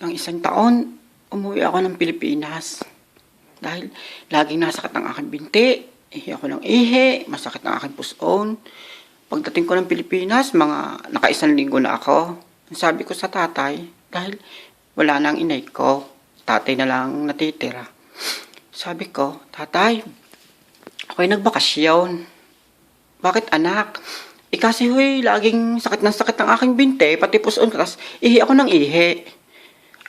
ng isang taon, umuwi ako ng Pilipinas. Dahil laging nasakit ang aking binti, ihi ako ng ihi, masakit ang aking puson. Pagdating ko ng Pilipinas, mga nakaisang linggo na ako. Sabi ko sa tatay, dahil wala na ang inay ko, tatay na lang ang natitira. Sabi ko, tatay, ako'y nagbakasyon. Bakit anak? Eh kasi huy, laging sakit ng sakit ang aking binte, pati puson, tapos ihi ako ng ihi.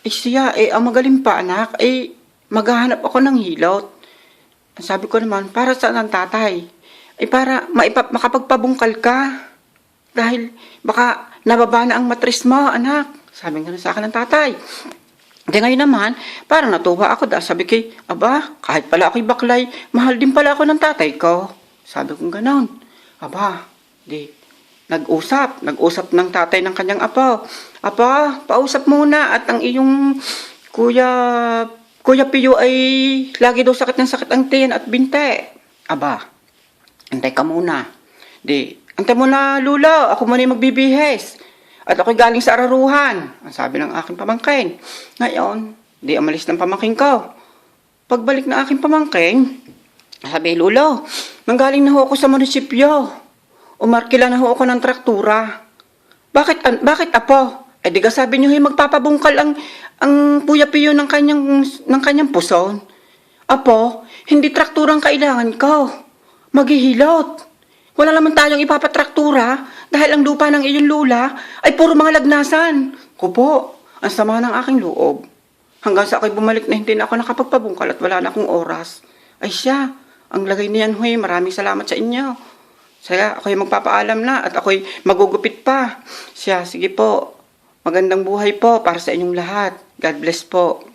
Eh siya, eh ang magaling pa anak, eh maghahanap ako ng hilot. Sabi ko naman, para saan ang tatay? Eh para maipap makapagpabungkal ka. Dahil baka nababa na ang matris mo, anak. Sabi nga sa akin ng tatay. Di ngayon naman, parang natuwa ako dahil sabi kay, aba, kahit pala ako'y baklay, mahal din pala ako ng tatay ko. Sabi kong ganon. Aba, di, nag-usap, nag-usap ng tatay ng kanyang apo. Apa, pausap muna at ang iyong kuya, kuya Piyo ay lagi daw sakit ng sakit ang tiyan at binte. Aba, antay ka muna. Di, antay mo na, Lula, ako muna yung magbibihes. At ako'y galing sa araruhan. Ang sabi ng aking pamangkin. Ngayon, di amalis ng pamangkin ko. Pagbalik ng aking pamangkin, sabi, Lulo, manggaling na ho ako sa munisipyo. Umarkila na ho ako ng traktura. Bakit, an- bakit apo? Eh di ka sabi niyo, hey, magpapabungkal ang, ang puya-piyo ng kanyang, ng kanyang puson. Apo, hindi trakturang kailangan ko. Maghihilot. Wala naman tayong ipapatraktura dahil ang lupa ng iyong lula ay puro mga lagnasan. Kupo, ang sama ng aking loob. Hanggang sa ako'y bumalik na hindi na ako nakapagpabungkal at wala na akong oras. Ay siya, ang lagay niyan, huy, maraming salamat sa inyo. Saya, ako'y magpapaalam na at ako'y magugupit pa. Siya, sige po. Magandang buhay po para sa inyong lahat. God bless po.